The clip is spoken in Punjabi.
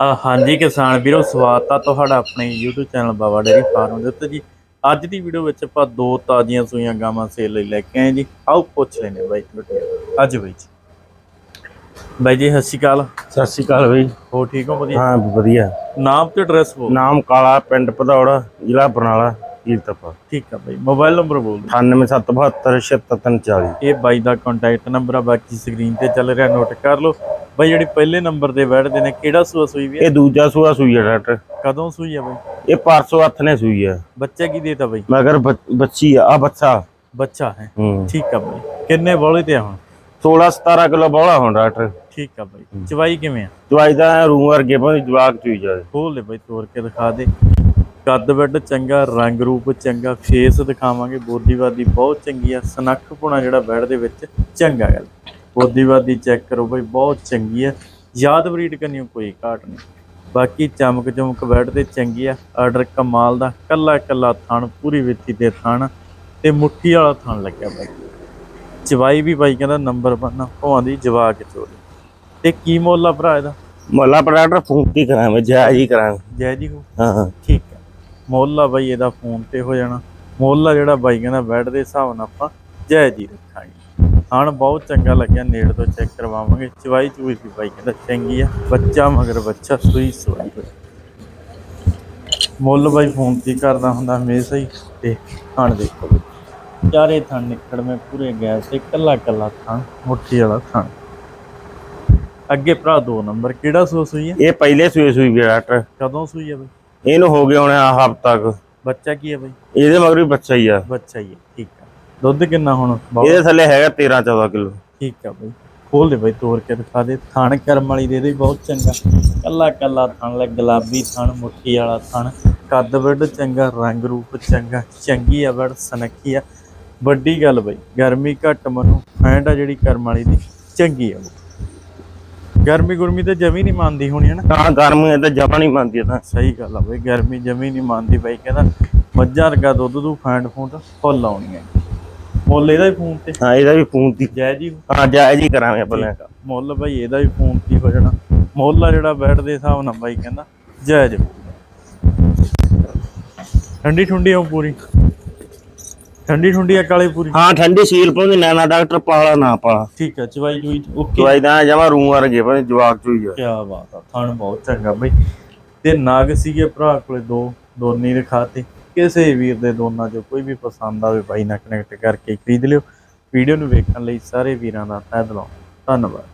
ਹਾਂਜੀ ਕਿਸਾਨ ਵੀਰੋ ਸਵਾਗਤ ਆ ਤੁਹਾਡਾ ਆਪਣੇ YouTube channel Baba dairy farm ਦੇ ਉੱਤੇ ਜੀ। ਅੱਜ ਦੀ ਵੀਡੀਓ ਵਿੱਚ ਆਪਾਂ ਦੋ ਤਾਜ਼ੀਆਂ ਸੂਈਆਂ ਗਾਵਾਂ ਸੇਲ ਲਈ ਲੈ ਕੇ ਆਏ ਜੀ। ਆਓ ਪੁੱਛ ਲੈਨੇ ਬਾਈ ਤੁਹਾਡੇ ਅੱਜ ਬਾਈ ਜੀ। ਬਾਈ ਜੀ ਸਤਿ ਸ਼੍ਰੀ ਅਕਾਲ। ਸਤਿ ਸ਼੍ਰੀ ਅਕਾਲ ਬਈ। ਹੋ ਠੀਕ ਹੋ ਵਧੀਆ? ਹਾਂ ਵਧੀਆ। ਨਾਮ ਤੇ ਐਡਰੈਸ ਬੋਲ ਨਾਮ ਕਾਲਾ ਪਿੰਡ ਭਦੌੜ ਜ਼ਿਲ੍ਹਾ ਬਰਨਾਲਾ ਕੀਰਤਪੁਰ। ਠੀਕ ਆ ਬਾਈ। ਮੋਬਾਈਲ ਨੰਬਰ ਬੋਲ ਦਿਓ। 9772767340 ਇਹ ਬਾਈ ਦਾ ਕੰਟੈਕਟ ਨੰਬਰ ਆ ਬਾਕੀ ਸਕਰੀਨ ਤੇ ਚੱਲ ਰਿਹਾ ਨੋਟ ਕਰ ਲਓ। ਬਾਈ ਜਿਹੜੀ ਪਹਿਲੇ ਨੰਬਰ ਤੇ ਬੈਠਦੇ ਨੇ ਕਿਹੜਾ ਸੂਆ ਸੂਈ ਵੀ ਇਹ ਦੂਜਾ ਸੂਆ ਸੂਈ ਹੈ ਡਾਕਟਰ। ਕਦੋਂ ਸੂਈ ਆ ਬਾਈ? ਇਹ ਪਰਸੋਂ ਹੱਥ ਨੇ ਸੂਈ ਹੈ ਬੱਚਾ ਕੀ ਦੇਤਾ ਬਾਈ? ਮਗਰ ਬੱਚ- ਬੱਚੀ ਆ ਆਹ ਬੱਚਾ। ਬੱਚਾ ਹੈ। ਠੀਕ ਆ ਬਾਈ। ਕਿੰਨੇ ਬੋਲੇ ਤੇ ਆ ਹੁਣ? 16 17 ਕਿਲੋ ਬੋਲਾ ਹੁਣ ਡਾਕਟਰ। ਠੀਕ ਆ ਬਾਈ। ਚਵਾਈ ਕਿਵੇਂ ਆ? ਦਵਾਈ ਦਾ ਰੂਮ ਵਰਗੇ ਭਾਵੇਂ ਜਵਾਕ ਚੂਈ ਜਾਵੇ। ਖੋਲ ਲੈ ਬਾਈ ਤੋੜ ਕੇ ਦਿਖਾ ਦੇ। ਕੱਦ ਵੱਡ ਚੰਗਾ ਰੰਗ ਰੂਪ ਚੰਗਾ ਫੇਸ ਦਿਖਾਵਾਂਗੇ। ਬੋਦੀਵਾਦੀ ਬਹੁਤ ਚੰਗੀ ਆ। ਸਨੱਖ ਪੁਣਾ ਜਿਹੜਾ ਬੈਡ ਦੇ ਵਿੱਚ ਚੰਗਾ ਗੱਲ। ਬੋਦੀਵਾਦੀ ਚੈੱਕ ਕਰੋ ਬਾਈ ਬਹੁਤ ਚੰਗੀ ਆ। ਯਾਦ ਬਰੀਡ ਕਰਨੀ ਕੋਈ ਘਾਟ ਨਹੀਂ। ਬਾਕੀ ਚਮਕ ਚਮਕ ਬੈਡ ਤੇ ਚੰਗੀ ਆ। ਆਰਡਰ ਕਮਾਲ ਦਾ ਕੱਲਾ ਕੱਲਾ ਥਣ ਪੂਰੀ ਵਿੱਥੀ ਤੇ ਥਣ। ਤੇ ਮੁੱਠੀ ਵਾਲਾ ਥਣ ਲੱਗਿਆ ਬਾਈ। ਚਵਾਈ ਵੀ ਬਾਈ ਕਹਿੰਦਾ ਨੰਬਰ ਬੰਨਾ ਭਵਾਂ ਦੀ ਜਵਾ ਕੇ ਚੋਰੀ। ਤੇ ਕੀ ਮੁੱਲ ਆ ਭਰਾ ਇਹਦਾ? ਮੱਲਾ ਡਾਕਟਰ ਫੋਨ ਹੀ ਕਰਾਂਗੇ ਜੈ ਜੀ ਕਰਾਂਗੇ। ਜੈ ਜੀ ਹੋ ਹਾਂ। ਠੀਕ ਹੈ ਮੁੱਲ ਆ ਬਾਈ ਇਹਦਾ ਫੋਨ ਤੇ ਹੋ ਜਾਣਾ। ਮੁੱਲ ਆ ਜਿਹੜਾ ਬਾਈ ਕਹਿੰਦਾ ਬੈੱਡ ਦੇ ਹਿਸਾਬ ਨਾਲ ਆਪਾਂ ਜੈ ਜੀ ਰੱਖਾਂਗੇ। ਹਣ ਬਹੁਤ ਚੰਗਾ ਲੱਗਿਆ ਨੇੜ ਤੋਂ ਚੈੱਕ ਕਰਵਾਵਾਂਗੇ। ਚਵਾਈ ਚੂਈ ਵੀ ਬਾਈ ਕਹਿੰਦਾ ਚੰਗੀ ਆ। ਬੱਚਾ ਮਗਰ ਬੱਚਾ ਸੂਈ ਸਵਾਈ ਮੁੱਲ ਬਾਈ ਫੋਨ ਤੇ ਕਰਦਾ ਹੁੰਦਾ ਹਮੇਸ਼ਾ ਹੀ ਤੇ ਹਣ ਦੇਖੋ। ਚਾਰੇ ਥਣ ਨਿਕੜਵੇਂ ਪੂਰੇ ਗੈਸ ਤੇ ਕੱਲਾ ਕੱਲਾ ਥਣ ਮੁੱਠੀ ਵਾਲਾ ਥਣ ਅੱਗੇ ਭਰਾ ਦੋ ਨੰਬਰ ਕਿਹੜਾ ਸੋ ਸੂਈ ਹੈ ਇਹ ਪਹਿਲੇ ਸੂਏ ਸੂਈ ਵੀ ਡਾਕਟਰ। ਕਦੋਂ ਸੂਈ ਹੈ ਬਾਈ? ਇਹਨੂੰ ਹੋ ਗਿਆ ਹੁਣ ਹਫ਼ਤਾ ਕੁ। ਬੱਚਾ ਕੀ ਹੈ ਬਾਈ? ਇਹਦੇ ਮਗਰ ਵੀ ਬੱਚਾ ਹੀ ਆ। ਬੱਚਾ ਹੀ ਹੈ ਠੀਕ ਆ। ਦੁੱਧ ਕਿੰਨਾ ਹੁਣ? ਇਹਦੇ ਥੱਲੇ ਹੈਗਾ 13 14 ਕਿਲੋ। ਠੀਕ ਆ ਬਈ। ਖੋਲ ਦੇ ਬਈ ਤੋੜ ਕੇ ਦਿਖਾ ਦੇ। ਥਣ ਕਰਮ ਵਾਲੀ ਦੇ ਦੇ ਬਹੁਤ ਚੰਗਾ। ਕੱਲਾ ਕੱਲਾ ਥਣ ਲੈ ਗੁਲਾਬੀ ਥਣ ਮੁੱਠੀ ਵਾਲਾ ਥਣ। ਕੱਦ ਵੱਡ ਚੰਗਾ ਰੰਗ ਰੂਪ ਚੰਗਾ ਚੰਗੀ ਆ ਵੜ ਸਨੱਖੀ ਆ। ਵੱਡੀ ਗੱਲ ਬਈ ਗਰਮੀ ਘੱਟ ਮਨੂੰ ਫੈਂਡ ਆ ਜਿਹੜੀ ਕਰਮ ਵਾਲੀ ਦੀ ਚੰਗੀ ਆ। ਗਰਮੀ ਗੁਰਮੀ ਤੇ ਜਮੀ ਨਹੀਂ ਮੰਨਦੀ ਹੋਣੀ ਹੈ ਨਾ ਤਾਂ ਗਰਮ ਤਾਂ ਜਮਾ ਨਹੀਂ ਮੰਨਦੀ ਤਾਂ। ਸਹੀ ਗੱਲ ਆ ਬਈ ਗਰਮੀ ਜਮੀ ਨਹੀਂ ਮੰਨਦੀ ਬਈ ਕਹਿੰਦਾ ਮੱਝਾਂ ਵਰਗਾ ਦੁੱਧ ਤੂੰ ਫੈਂਡ ਫੂੰਡ ਫੁੱਲ ਆਉਣੀ ਹੈ ਮੁੱਲ ਇਹਦਾ ਹੀ ਫੋਨ ਤੇ? ਹਾਂ ਇਹਦਾ ਵੀ ਫੋਨ ਦੀ ਜੈ ਜੀ ਹਾਂ ਜਾਇਜ਼ ਹੀ ਕਰਾਂਗੇ ਆਪਾਂ ਲੈ। ਮੁੱਲ ਬਈ ਇਹਦਾ ਵੀ ਫੋਨ ਤੇ ਹੀ ਹੋ ਜਾਣਾ। ਮੁੱਲ ਆ ਜਿਹੜਾ ਬੈਡ ਦੇ ਹਿਸਾਬ ਨਾਲ ਬਾਈ ਕਹਿੰਦਾ। ਜਾਇਜ਼। ਠੰਡੀ ਠੁੰਡੀ ਆ ਪੂਰੀ। ਠੰਡੀ ਠੁੰਡੀ ਆ ਕਾਲੇ ਪੂਰੀ। ਹਾਂ ਠੰਡੀ ਸੀਲ ਪਾਉਂਦੀ ਨਾਨਾ ਡਾਕਟਰ ਪਾਲਾ ਨਾ ਪਾਲਾ। ਠੀਕ ਆ ਚਵਾਈ ਚੁਈ ਓਕੇ। ਦਵਾਈ ਦਾ ਜਮਾ ਰੂਮ ਵਰਗੇ ਭਾਵੇਂ ਜਵਾਕ ਚੂਈ ਆ ਕੀ ਬਾਤ ਆ ਥਣ ਬਹੁਤ ਚੰਗਾ ਬਈ। ਤੇ ਨਾਗ ਸੀਗੇ ਭਰਾ ਕੋਲੇ ਦੋ ਦੋਨੇ ਦਿਖਾਤੇ ਕਿਸੇ ਵੀਰ ਦੇ ਦੋਨਾਂ ਚੋਂ ਕੋਈ ਵੀ ਪਸੰਦ ਆਵੇ ਬਾਈ ਨਾਲ ਕਨੈਕਟ ਕਰਕੇ ਖਰੀਦ ਲਿਓ। ਵੀਡੀਓ ਨੂੰ ਵੇਖਣ ਲਈ ਸਾਰੇ ਵੀਰਾਂ ਦਾ ਤਹਿ ਦਿਲੋਂ ਧੰਨਵਾਦ।